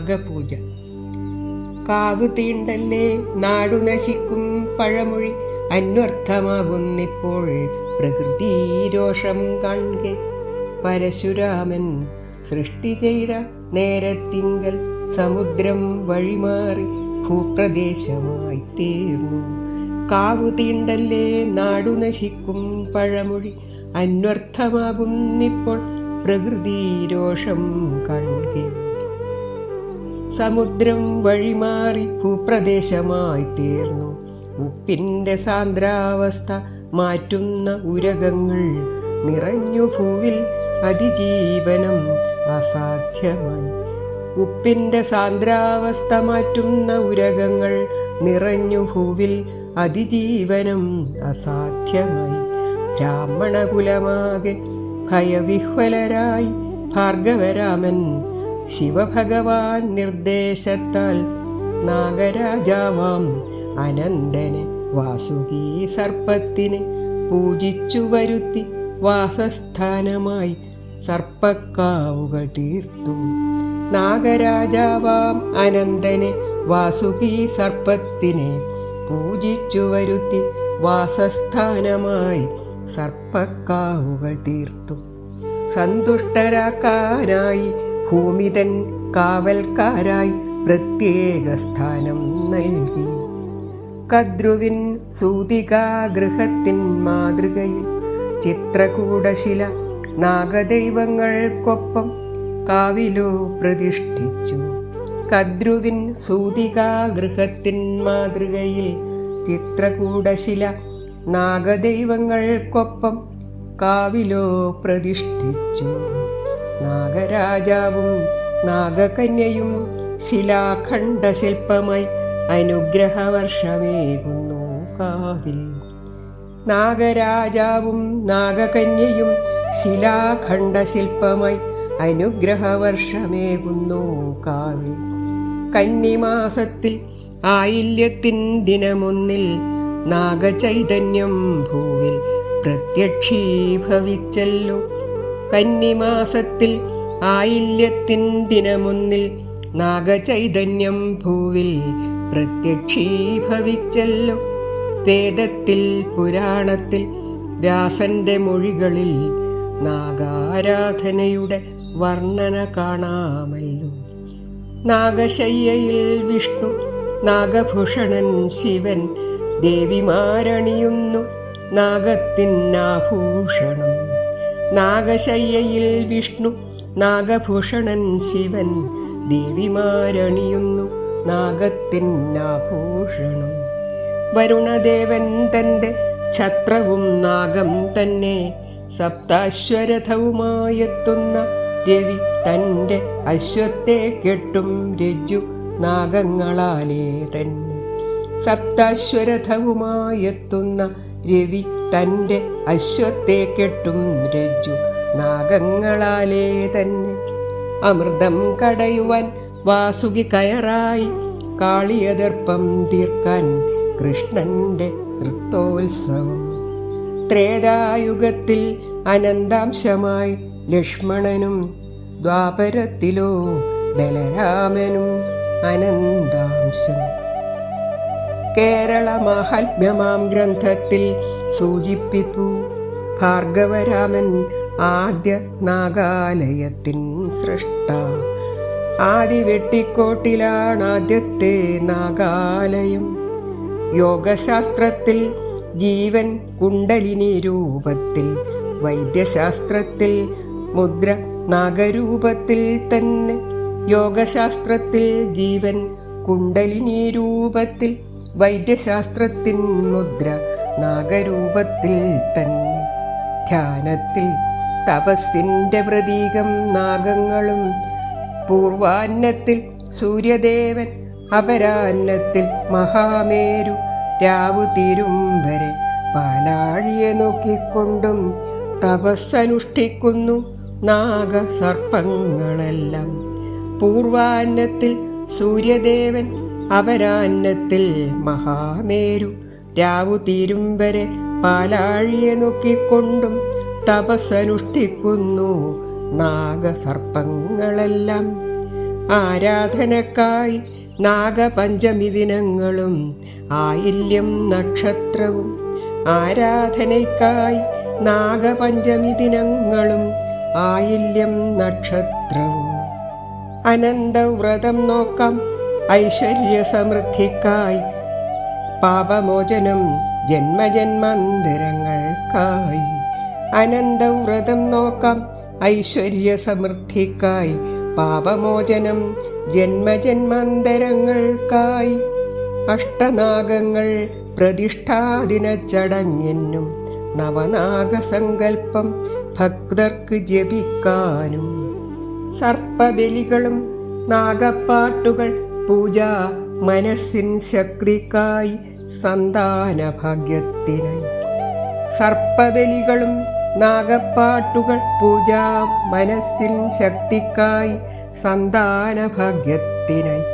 നാഗപൂജ കാവ് തീണ്ടല്ലേ നാടു നശിക്കും പഴമൊഴി. അന്വർത്ഥമാകുന്നിപ്പോൾ പ്രകൃതി രോഷം കാണെ പരശുരാമൻ സൃഷ്ടി ചെയ്ത നേരത്തിങ്കൽ സമുദ്രം വഴിമാറി ഭൂപ്രദേശമായി തീർന്നു. കാവു തീണ്ടല്ലേ നാടു നശിക്കും പഴമൊഴി. അന്വർത്ഥമാകുന്നിപ്പോൾ പ്രകൃതി രോഷം കാണെ സമുദ്രം വഴിമാറി ഭൂപ്രദേശമായി തീർന്നു. ഉപ്പിന്റെ സാന്ദ്രാവസ്ഥ മാറ്റുന്ന ഉരകങ്ങൾ നിറഞ്ഞു ഭൂവിൽ അതിജീവനം അസാധ്യമായി. ഉപ്പിന്റെ സാന്ദ്രാവസ്ഥ മാറ്റുന്ന ഉരകങ്ങൾ നിറഞ്ഞു ഭൂവിൽ അതിജീവനം അസാധ്യമായി. ബ്രാഹ്മണകുലമാകെ ഭയവിഹ്വലരായി ഭാർഗവരാമൻ ശിവഭഗവാൻ നിർദ്ദേശത്താൽ നാഗരാജാവാം അനന്തന് വാസുകി സർപ്പത്തിന് പൂജിച്ചു വരുത്തി വാസസ്ഥാനമായി സർപ്പക്കാവുകൾ തീർത്തു. നാഗരാജാവാം അനന്തന് വാസുകി സർപ്പത്തിനെ പൂജിച്ചു വരുത്തി വാസസ്ഥാനമായി സർപ്പക്കാവുകൾ തീർത്തു. സന്തുഷ്ടരാക്കാനായി ഭൂമിതൻ കാവൽക്കാരായി പ്രത്യേക സ്ഥാനം നൽകി. കദ്രുവിൻ സൂതികാഗൃഹത്തിൻ മാതൃകയിൽ ചിത്രകൂടശില നാഗദൈവങ്ങൾക്കൊപ്പം കാവിലു പ്രതിഷ്ഠിച്ചു. കദ്രുവിൻ സൂതികാഗൃഹത്തിൻ മാതൃകയിൽ ചിത്രകൂടശില നാഗദൈവങ്ങൾക്കൊപ്പം കാവിലോ പ്രതിഷ്ഠിച്ചു. നാഗരാജാവും നാഗകന്യയും ശിലാഖണ്ഡശില്പമായി അനുഗ്രഹവർഷമേകുന്നു കാവിൽ. നാഗരാജാവും നാഗകന്യയും ശിലാഖണ്ഡശില്പമായി അനുഗ്രഹവർഷമേകുന്നു കാവിൽ. കന്നിമാസത്തിൽ ആയില്യത്തിൻ ദിനമൊന്നിൽ നാഗചൈതന്യം ഭൂവിൽ പ്രത്യക്ഷീഭവിച്ചല്ലോ. കന്നിമാസത്തിൽ ആയില്യത്തിൻ ദിനമൊന്നിൽ നാഗചൈതന്യം ഭൂവിൽ പ്രത്യക്ഷീഭവിച്ചല്ലോ. വേദത്തിൽ പുരാണത്തിൽ വ്യാസന്റെ മൊഴികളിൽ നാഗാരാധനയുടെ വർണന കാണാമല്ലോ. നാഗശയ്യയിൽ വിഷ്ണു നാഗഭൂഷണൻ ശിവൻ ദേവിമാരണിയുന്നു നാഗത്തിനാഭൂഷണം നാഗശയ്യയിൽ വിഷ്ണു നാഗഭൂഷണൻ ശിവൻ. ദേവിമാരണിയുന്നു നാഗത്തിനാഭൂഷണം വരുണദേവൻ തന്റെ ഛത്രവും നാഗം തന്നെ. സപ്താശ്വരഥവുമായെത്തുന്ന രവി തന്റെ അശ്വത്തെ കെട്ടും രജ്ജു നാഗങ്ങളാലേ തന്നെ. സപ്താശ്വരഥവുമായെത്തുന്ന രവി തന്റെ അശ്വത്തെ കെട്ടും രജ്ജു നാഗങ്ങളാലേ തന്നെ. അമൃതം കടയുവാൻ വാസുകി കയറായി കാളിയതർപ്പം തീർക്കാൻ കൃഷ്ണന്റെ നൃത്തോത്സവം. ത്രേതായുഗത്തിൽ അനന്താംശമായി ലക്ഷ്മണനും ദ്വാപരത്തിലോ ബലരാമനും അനന്താംശം. കേരള മാഹാത്മ്യമാം ഗ്രന്ഥത്തിൽ സൂചിപ്പിപ്പു. ഭാർഗവരാമൻ ആദ്യ നാഗാലയത്തിൻ സൃഷ്ട. ആദി വെട്ടിക്കോട്ടിലാണ് ആദ്യത്തെ നാഗാലയം. യോഗശാസ്ത്രത്തിൽ ജീവൻ കുണ്ടലിനി രൂപത്തിൽ. വൈദ്യശാസ്ത്രത്തിൽ മുദ്ര നാഗരൂപത്തിൽ തന്നെ. യോഗശാസ്ത്രത്തിൽ ജീവൻ കുണ്ടലിനി രൂപത്തിൽ. വൈദ്യശാസ്ത്രത്തിൻ മുദ്ര നാഗരൂപത്തിൽ തന്നെ ധ്യാനത്തിൽ തപസ്സിന്റെ പ്രതീകം നാഗങ്ങളും പൂർവാന്നത്തിൽ സൂര്യദേവൻ അപരാന്നത്തിൽ മഹാമേരു രാവു തീരും വരെ പാലാഴിയെ നോക്കിക്കൊണ്ടും തപസ്സനുഷ്ഠിക്കുന്നു നാഗസർപ്പങ്ങളെല്ലാം. പൂർവാന്നത്തിൽ സൂര്യദേവൻ അപരാന്നത്തിൽ മഹാമേരു രാവു തീരും വരെ പാലാഴിയെ നോക്കിക്കൊണ്ടും തപസ്സനുഷ്ഠിക്കുന്നു നാഗസർപ്പങ്ങളെല്ലാം. ആരാധനക്കായി നാഗപഞ്ചമി ദിനങ്ങളും ആയില്യം നക്ഷത്രവും. ആരാധനയ്ക്കായി നാഗപഞ്ചമി ദിനങ്ങളും ആയില്യം നക്ഷത്രവും. അനന്തവ്രതം നോക്കാം ഐശ്വര്യ സമൃദ്ധിക്കായി പാപമോചനം ജന്മജന്മാന്തരങ്ങൾക്കായി. അനന്തവ്രതം നോക്കാം ഐശ്വര്യ സമൃദ്ധിക്കായി പാപമോചനം ജന്മജന്മാന്തരങ്ങൾക്കായി. അഷ്ടനാഗങ്ങൾ പ്രതിഷ്ഠാദിന ചടങ്ങെന്നും നവനാഗസങ്കൽപ്പം ഭക്തർക്ക് ജപിക്കാനും. സർപ്പബലികളും നാഗപ്പാട്ടുകൾ പൂജ മനസ്സിൻ ശക്തിക്കായി സന്താനഭാഗ്യത്തിനായി. സർപ്പബലികളും നാഗപ്പാട്ടുകൾ പൂജ മനസ്സിൻ ശക്തിക്കായി സന്താനഭാഗ്യത്തിനായി.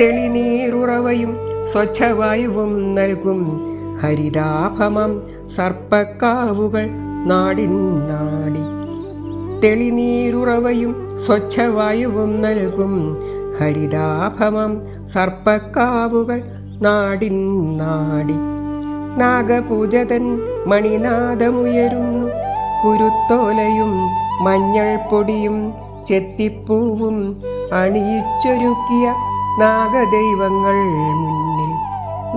തെളിനീറുറവയും സ്വച്ഛവായുവും നൽകും ഹരിതാഭമം സർപ്പക്കാവുകൾ നാടിൻ നാടി. തെളിനീരുറവയും സ്വച്ഛവായുവും നൽകും ഹരിതാഭമം സർപ്പക്കാവുകൾ നാടിൻ നാടി. നാഗപൂജതൻ മണിനാദമുയരുന്നു. കുരുത്തോലയും മഞ്ഞൾ പൊടിയും ചെത്തിപ്പൂവും അണിയിച്ചൊരുക്കിയ നാഗദൈവങ്ങൾ മുന്നിൽ.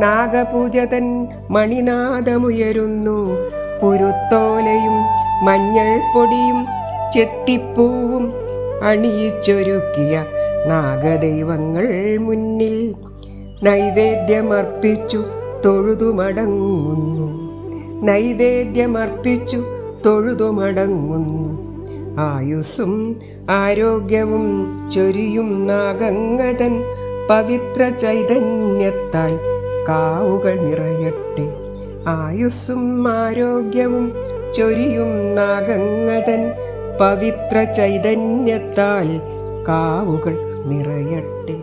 നാഗപൂജതൻ മണിനാദമുയരുന്നു. കുരുത്തോലയും മഞ്ഞൾ പൊടിയും ചെത്തിപ്പൂവും അണിയിച്ചൊരുക്കിയ നാഗദൈവങ്ങൾ മുന്നിൽ നൈവേദ്യമർപ്പിച്ചു തൊഴുതുമടങ്ങുന്നു. നൈവേദ്യമർപ്പിച്ചു തൊഴുതുമടങ്ങുന്നു. ആയുസ്സും ആരോഗ്യവും ചൊരിയും നാഗങ്ങടൻ പവിത്ര ചൈതന്യത്താൽ കാവുകൾ നിറയട്ടെ. ആയുസ്സും ആരോഗ്യവും ചൊരിയും നാഗങ്ങടൻ പവിത്ര ചൈതന്യത്താൽ കാവുകൾ നിറയട്ടെ.